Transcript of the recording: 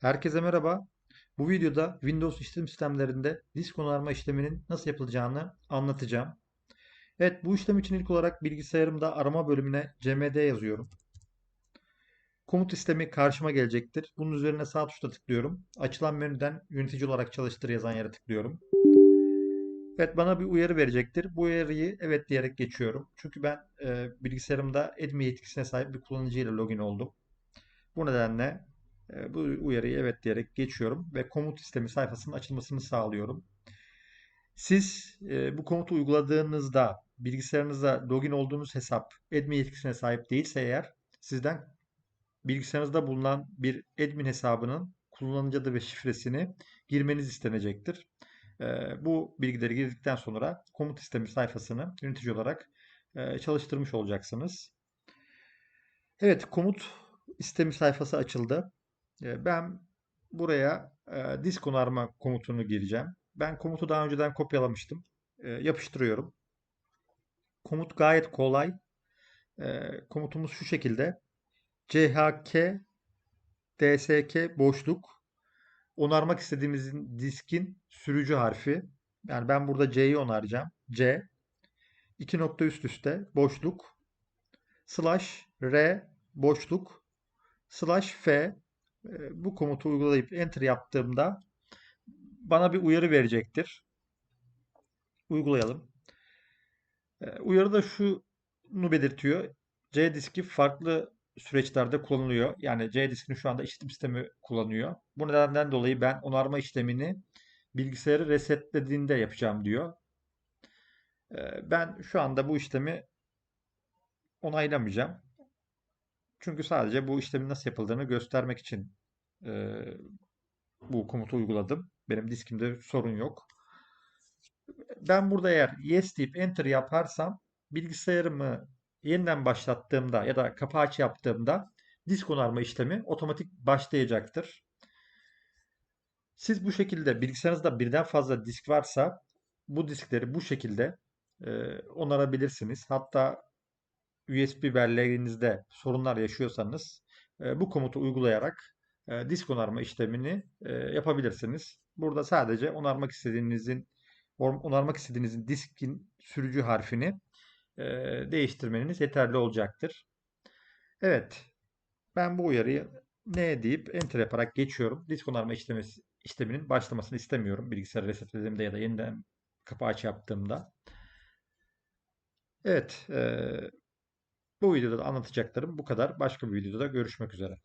Herkese merhaba. Bu videoda Windows işletim sistemlerinde disk onarma işleminin nasıl yapılacağını anlatacağım. Evet, bu işlem için ilk olarak bilgisayarımda arama bölümüne cmd yazıyorum. Komut sistemi karşıma gelecektir. Bunun üzerine sağ tuşla tıklıyorum. Açılan menüden yönetici olarak çalıştır yazan yere tıklıyorum. Evet, bana bir uyarı verecektir. Bu uyarıyı evet diyerek geçiyorum. Çünkü ben e, bilgisayarımda admin yetkisine sahip bir kullanıcıyla login oldum. Bu nedenle bu uyarıyı evet diyerek geçiyorum ve komut sistemi sayfasının açılmasını sağlıyorum. Siz e, bu komutu uyguladığınızda bilgisayarınızda login olduğunuz hesap admin yetkisine sahip değilse eğer sizden bilgisayarınızda bulunan bir admin hesabının kullanıcı adı ve şifresini girmeniz istenecektir. E, bu bilgileri girdikten sonra komut sistemi sayfasını yönetici olarak e, çalıştırmış olacaksınız. Evet, komut istemi sayfası açıldı. Ben buraya disk onarma komutunu gireceğim. Ben komutu daha önceden kopyalamıştım. Yapıştırıyorum. Komut gayet kolay. Komutumuz şu şekilde. chk dsk boşluk onarmak istediğimizin diskin sürücü harfi. Yani ben burada C'yi onaracağım. C iki nokta üst üste boşluk slash r boşluk slash f bu komutu uygulayıp enter yaptığımda bana bir uyarı verecektir. Uygulayalım. Uyarıda şunu belirtiyor. C diski farklı süreçlerde kullanılıyor. Yani C diskini şu anda işletim sistemi kullanıyor. Bu nedenden dolayı ben onarma işlemini bilgisayarı resetlediğinde yapacağım diyor. Ben şu anda bu işlemi onaylamayacağım. Çünkü sadece bu işlemin nasıl yapıldığını göstermek için e, bu komutu uyguladım. Benim diskimde sorun yok. Ben burada eğer yes deyip enter yaparsam bilgisayarımı yeniden başlattığımda ya da kapağı aç yaptığımda disk onarma işlemi otomatik başlayacaktır. Siz bu şekilde bilgisayarınızda birden fazla disk varsa bu diskleri bu şekilde e, onarabilirsiniz. Hatta USB belleğinizde sorunlar yaşıyorsanız bu komutu uygulayarak disk onarma işlemini yapabilirsiniz. Burada sadece onarmak istediğinizin onarmak istediğinizin diskin sürücü harfini değiştirmeniz yeterli olacaktır. Evet. Ben bu uyarıyı ne deyip enter yaparak geçiyorum. Disk onarma işlemesi, işleminin başlamasını istemiyorum. Bilgisayarı resetlediğimde ya da yeniden kapı aç yaptığımda. Evet. E, bu videoda da anlatacaklarım bu kadar. Başka bir videoda görüşmek üzere.